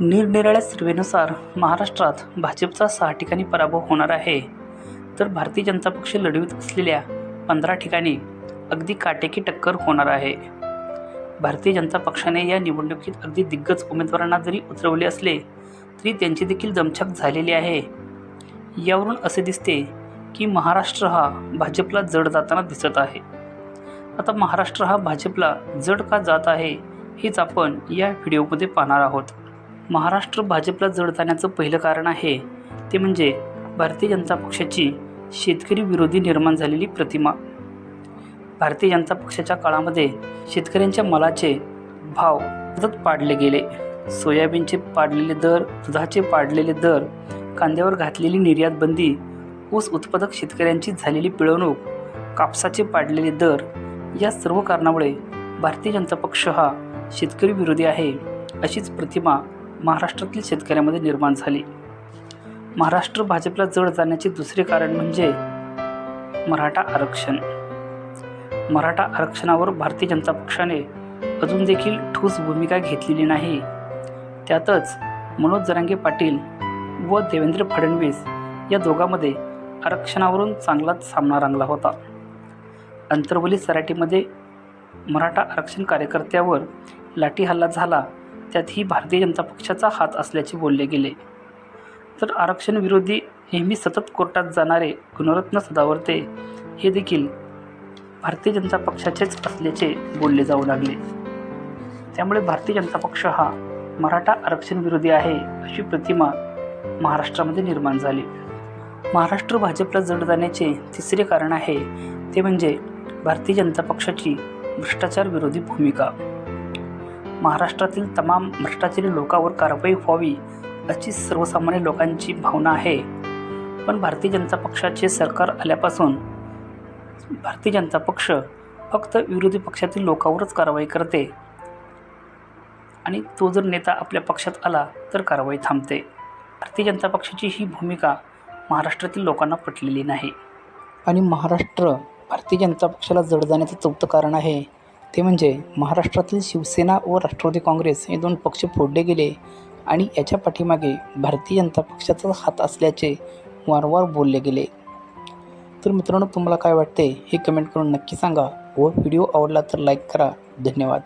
निरनिराळ्या सर्वेनुसार महाराष्ट्रात भाजपचा सहा ठिकाणी पराभव होणार आहे. तर भारतीय जनता पक्ष लढवित असलेल्या पंधरा ठिकाणी अगदी काटेकी टक्कर होणार आहे. भारतीय जनता पक्षाने या निवडणुकीत अगदी दिग्गज उमेदवारांना जरी उतरवले असले तरी त्यांची देखील दमछाक झालेली आहे. यावरून असे दिसते की महाराष्ट्र हा भाजपला जड जाताना दिसत आहे. आता महाराष्ट्र हा भाजपला जड का जात आहे हेच आपण या व्हिडिओमध्ये पाहणार आहोत. महाराष्ट्र भाजपला जड जाण्याचं पहिलं कारण आहे ते म्हणजे भारतीय जनता पक्षाची शेतकरी विरोधी निर्माण झालेली प्रतिमा. भारतीय जनता पक्षाच्या काळामध्ये शेतकऱ्यांच्या मालाचे भाव सतत पाडले गेले. सोयाबीनचे पाडलेले दर दुधाचे पाडलेले दर कांद्यावर घातलेली निर्यात बंदी ऊस उत्पादक शेतकऱ्यांची झालेली पिळवणूक कापसाचे पाडलेले दर या सर्व कारणामुळे भारतीय जनता पक्ष हा शेतकरी विरोधी आहे अशीच प्रतिमा महाराष्ट्रातील शेतकऱ्यामध्ये निर्माण झाली. महाराष्ट्र भाजपला जड जाण्याचे दुसरे कारण म्हणजे मराठा आरक्षण. मराठा आरक्षणावर भारतीय जनता पक्षाने अजून देखील ठोस भूमिका घेतलेली नाही. त्यातच मनोज जरांगे पाटील व देवेंद्र फडणवीस या दोघांमध्ये आरक्षणावरून चांगलाच सामना रंगला होता. अंतर्वली सराटीमध्ये मराठा आरक्षण कार्यकर्त्यावर लाठी हल्ला झाला त्यातही भारतीय जनता पक्षाचा हात असल्याचे बोलले गेले. तर आरक्षण विरोधी नेहमी सतत कोर्टात जाणारे गुणरत्न सदावर्ते हे देखील भारतीय जनता पक्षाचेच असल्याचे बोलले जाऊ लागले. त्यामुळे भारतीय जनता पक्ष हा मराठा आरक्षण विरोधी आहे अशी प्रतिमा महाराष्ट्रामध्ये निर्माण झाली. महाराष्ट्र भाजपला जड जाण्याचे तिसरे कारण आहे ते म्हणजे भारतीय जनता पक्षाची भ्रष्टाचार विरोधी भूमिका. महाराष्ट्रातील तमाम भ्रष्टाचारी लोकांवर कारवाई व्हावी अशी सर्वसामान्य लोकांची भावना आहे. पण भारतीय जनता पक्षाचे सरकार आल्यापासून भारतीय जनता पक्ष फक्त विरोधी पक्षातील लोकांवरच कारवाई करते. आणि तो जर नेता आपल्या पक्षात आला तर कारवाई थांबते. भारतीय जनता पक्षाची ही भूमिका महाराष्ट्रातील लोकांना पटलेली नाही. आणि महाराष्ट्र भारतीय जनता पक्षाला जड जाण्याचं चौथं कारण आहे. ते म्हणजे महाराष्ट्रातील शिवसेना व राष्ट्रवादी काँग्रेस हे दोन पक्ष फोडले गेले आणि याच्या पाठीमागे भारतीय जनता पक्षाचा हात असल्याचे वारंवार बोलले गेले. तर मित्रांनो तुम्हाला काय वाटते हे कमेंट करून नक्की सांगा व व्हिडिओ आवडला तर लाईक करा. धन्यवाद.